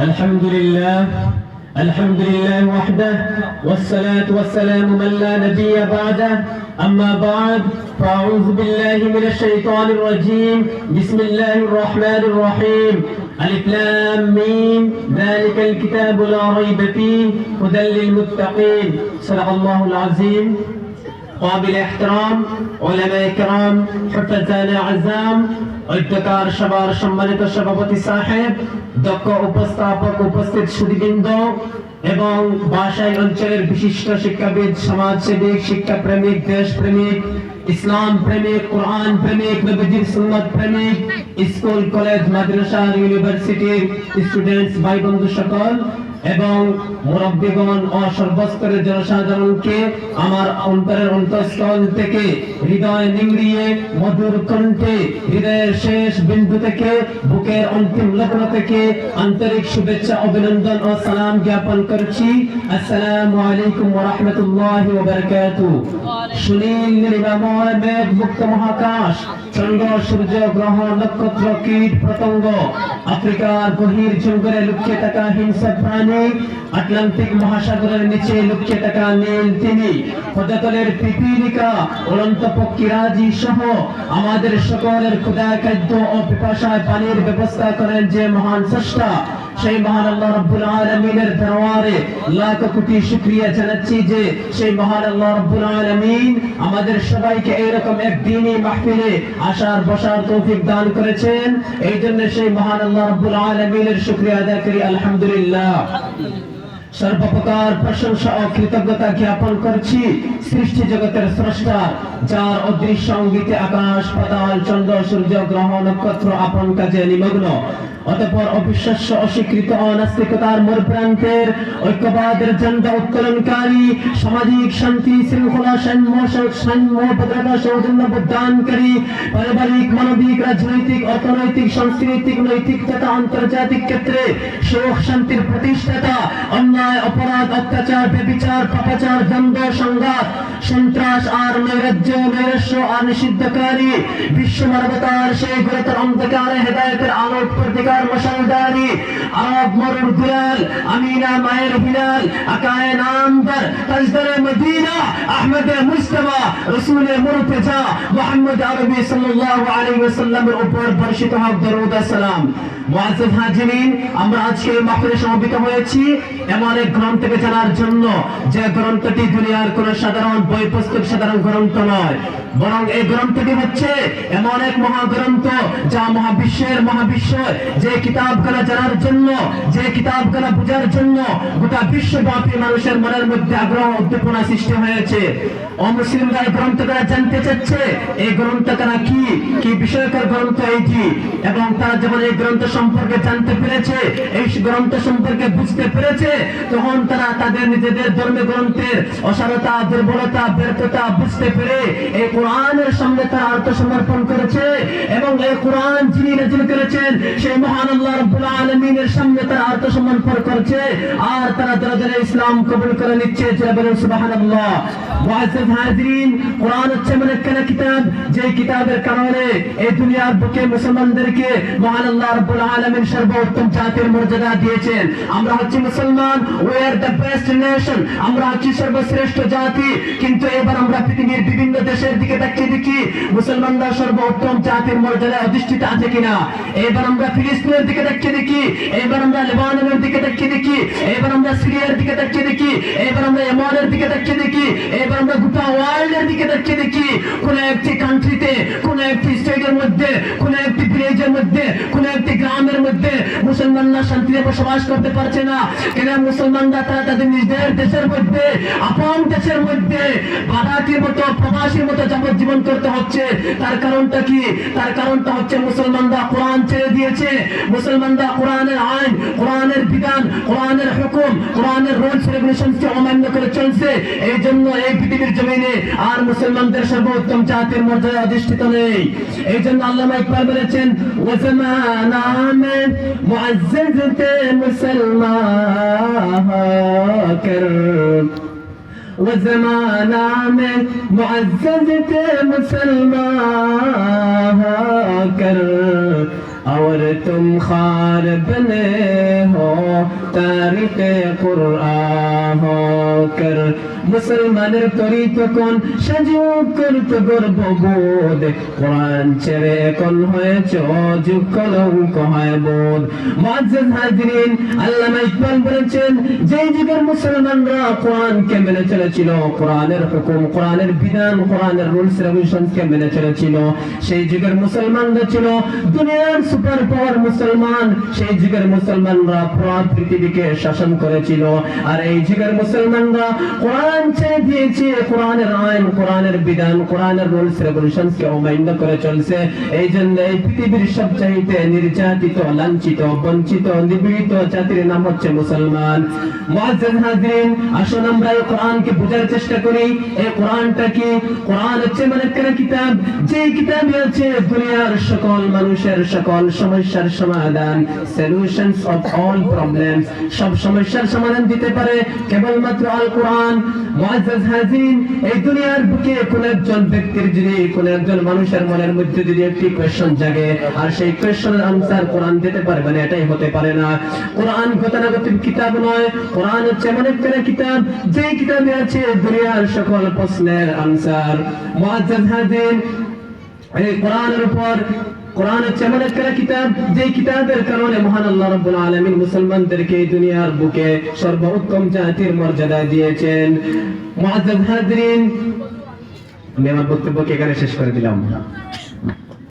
الحمد لله الحمد لله وحده والصلاة والسلام من لا نبي بعده. أما بعد فأعوذ بالله من الشيطان الرجيم. بسم الله الرحمن الرحيم. ألف لام ميم. ذلك الكتاب لا ريب فيه. هدى للمتقين. صدق الله العظيم. قابل احترام علماء کرام حفظان আজাম ঐক্যকার সবার সম্মানিত সভাপতি সাহেব দক্ষ উপস্থাপক উপস্থিত সুদীবৃন্দ এবং বাসাই অঞ্চলের বিশিষ্ট শিক্ষাবিদ সমাজসেবিক শিক্ষাপ্রেমিক দেশপ্রেমিক ইসলাম প্রেমিক কোরআন প্রেমিক নবীজির সুন্নত প্রেমিক স্কুল কলেজ মাদ্রাসা ইউনিভার্সিটির স্টুডেন্টস ভাই বন্ধু সকল এবং মুরব্বীগণ ও সর্বস্তরের জনসাধারণকে আমার অন্তরের অন্তঃস্থল থেকে হৃদয় নিংড়িয়ে মধুর কণ্ঠে হৃদয়ের শেষ বিন্দু থেকে বুকের অন্তিম লগ্ন থেকে আন্তরিক শুভেচ্ছা অভিনন্দন ও সালাম জ্ঞাপন করছি। আসসালামু আলাইকুম ওয়া রাহমাতুল্লাহি ওয়া বারাকাতুহু। সুনীল নীলিমাময় মেঘ মুক্ত মহাকাশ চন্দ্র সূর্য গ্রহ নক্ষত্র কীট পতঙ্গ আফ্রিকার গভীর জঙ্গলে লুকিয়ে থাকা হিংস্র প্রাণী আটলান্টিক মহাসাগরের নিচে লুকিয়ে টাকা নীল তিনি পদাতলের পিপিলিকা অনন্ত পক্ষীরাজি সহ আমাদের সকলের ক্ষুদা খাদ্য ও পিপাসায় পানির ব্যবস্থা করেন যে মহান স্রষ্টা। সেই মহান আল্লাহ রাব্বুল আলামিনের দরবারে লাখ কোটি জানাচ্ছি যে সেই মহান আল্লাহ রাব্বুল আমাদের সবাইকে এরকম এক দিনই মাহফিলে আসার, বসার তৌফিক দান করেছেন। এই জন্য সেই মহান আল্লাহ রাব্বুল আদায় করি, আলহামদুলিল্লাহ। সর্বপ্রকার প্রশংসা ও কৃতজ্ঞতা জ্ঞাপন করছি সৃষ্টি জগতের স্রষ্টা, যার অদৃশ্য অঙ্গিতে আকাশ, পাতাল, চন্দ্র, সূর্য, গ্রহ, নক্ষত্র, আপন কাজে নিমগ্ন। অতঃপর অবিশ্বাস্য, অস্বীকৃত অনাস্তিকতার মোর প্রান্তের ঐক্যবাদের ঝান্ডা উত্তোলনকারী, সামাজিক শান্তি, শৃঙ্খলা, সাম্য সাম্য ভদ্রতা, সৌজন্য প্রদানকারী পারিবারিক, মানবিক, রাজনৈতিক, অর্থনৈতিক, সাংস্কৃতিক, নৈতিক তথা আন্তর্জাতিক ক্ষেত্রে সুখ শান্তির প্রতিষ্ঠাতা, অন্যায়, অপরাধ, অত্যাচার বেবিচার পাপাচার, দ্বন্দ্ব, সংঘাত, সন্ত্রাস আর নৈরাজ্য, নৈরাশ্য আর নিষিদ্ধকারী, বিশ্ব মানবতার সেই গুরুতর অন্ধকারে হেদায়তের আলো প্রতিকার মশালদারি আরব মরুর দুলাল, আমিনা মায়ের বিলাল, আকায়ে নামদার, তাজদারে মদিনা, আহমদ মুস্তফা রসুল মুরতজা, মোহাম্মদ আরবি সাল্লাল্লাহু আলাইহি ওয়াসাল্লামের উপর বর্ষিত হোক দরুদ সালাম। হাজিরিন, আমরা আজকে মাহফিলে সমবেত হয়েছি। এমন এক গ্রন্থকে জানার জন্য যে গ্রন্থটি দুনিয়ার কোন সাধারণ বই পুস্তক সাধারণ গ্রন্থ নয়। বরং এই গ্রন্থটি হচ্ছে এমন এক মহাগ্রন্থ যা মহাবিশ্বের মহাবিশ্ব যে কিতাবগুলো জানার জন্য, যে কিতাবগুলো বোঝার জন্য গোটা বিশ্বব্যাপী মানুষের মনের মধ্যে আগ্রহ, উদ্দীপনা সৃষ্টি হয়েছে। অমুসলিমরা এই জানতে চাচ্ছে, এই কি? কি গ্রন্থ এইটি এবং তারা যখন এই গ্রন্থ সম্পর্কে জানতে পেরেছে, এই গ্রন্থ সম্পর্কে বুঝতে পেরেছে, তখন তারা তাদের নিজেদের ধর্মীয় গ্রন্থের অসারতা, দুর্বলতা, ব্যর্থতা বুঝতে পেরে এই কোরআনের সামনে তারা আত্মসমর্পণ করেছে এবং এই কোরআন যিনি নাজিল করেছেন, সেই মহান সর্বোত্তম জাতির মর্যাদা দিয়েছেন। আমরা হচ্ছি মুসলমান আমরা হচ্ছি সর্বশ্রেষ্ঠ জাতি, কিন্তু এবার আমরা পৃথিবীর বিভিন্ন দেশের দিকে তাকিয়ে দেখি, মুসলমানরা সর্বোত্তম জাতির মর্যাদায় অধিষ্ঠিত আছে কিনা। এবার আমরা ফিলিস্তিনের দিকে তাকিয়ে দেখি, এবার আমরা লেবাননের দিকে তাকিয়ে দেখি, এবার আমরা সিরিয়ার দিকে তাকিয়ে দেখি, এবার আমরা ইমানের দিকে তাকিয়ে দেখি, এবার আমরা গোটা ওয়ার্ল্ডের দিকে তাকিয়ে দেখি। কোন একটি কান্ট্রিতে কোন একটি স্টেটের মধ্যে, কোন একটি ভিলেজের মধ্যে কোন একটি গ্রামের মধ্যে মুসলমানরা শান্তিতে বসবাস করতে পারছে না। কেন মুসলমানরা তারা তাদের নিজের দেশের মধ্যে, আপন দেশের মধ্যে বাধাটির মতো, প্রবাসীর মতো যাবজ্জীবন করতে হচ্ছে। তার কারণটা কি? তার কারণটা হচ্ছে মুসলমানরা কোরআন ছেড়ে দিয়েছে। মুসলমানরা কোরআনের আইন, কোরআনের বিধান, কোরআনের হুকুম, কোরআনের রুলস রেগুলেশনকে অমান্য করে চলছে। এই জন্য এই পৃথিবীর জমিনে আর মুসলমানদের সর্বোত্তম জাতির মর্যাদা অধিষ্ঠিত নেই। এই জন্য আল্লাহ ইকবাল বলেছেন ওয়াজমানা زدتے مسلمان ہو کر وہ زمانہ میں معزز تھے مسلمان ہو کر اور تم خار بنے ہو تاریخ قرآن ہو کر মুসলমানের তরিত কোন? সাজু করত গর্ববোধ কোরআন ছেড়ে এখন হয়েছ যুগ কলঙ্ক হয় বোধ। হাজিরিন ইকবাল বলেছেন যে যুগের মুসলমানরা মেনে চলেছিল, কোরআনের হুকুম, কোরআনের বিধান, কোরআনের রুলস মেনে চলেছিল, সেই যুগের মুসলমানরা ছিল দুনিয়ার সুপার পাওয়ার মুসলমান। সেই যুগের মুসলমানরা পুরো পৃথিবীকে শাসন করেছিল। আর এই যুগের মুসলমানরা কোরআন ছেড়ে দিয়েছে কোরআনের আইন কোরআনের বিধান কোরআনের রুলস রেগুলেশনস কে অমান্য করে চলছে এই জন্য এই পৃথিবীর সবচাইতে নির্যাতিত লাঞ্ছিত বঞ্চিত নিপীড়িত জাতির নাম হচ্ছে মুসলমান মুআজ্জাজ হাজিরিন আসুন আমরা এই কোরআনকে বোঝার চেষ্টা করি এই কোরআনটা কি কোরআন হচ্ছে মানে একটা কিতাব যে কিতাবে আছে দুনিয়ার সকল মানুষের সকল সমস্যার সমাধান সলিউশনস অফ অল প্রবলেমস সব সমস্যার সমাধান দিতে পারে কেবলমাত্র আল কোরআন মুআজ্জাজ হাজিরিন এই দুনিয়ার বুকে কোন একজন ব্যক্তির যদি, কোন একজন মানুষের মনের মধ্যে যদি একটি কোয়েশ্চন জাগে, আর সেই কোয়েশ্চনের আনসার কোরআন দিতে পারবে না, এটাই হতে পারে না। কোরআন গতানুগতিক কিতাব নয়, কোরআন হচ্ছে এমন একটা কিতাব যে কিতাবে আছে দুনিয়ার সকল প্রশ্নের আনসার মুআজ্জাজ হাজিরিন এই কোরআনের উপর কোরআন হচ্ছে একটা কিতাব যে কিতাবের কারণে মহান আল্লাহ রাব্বুল আলামিন মুসলমানদেরকে দুনিয়ার বুকে সর্বোত্তম জাতির মর্যাদা দিয়েছেন। মুআজ্জাজ হাজরিন, আমি আমার বক্তব্যকে এখানে শেষ করে দিলাম।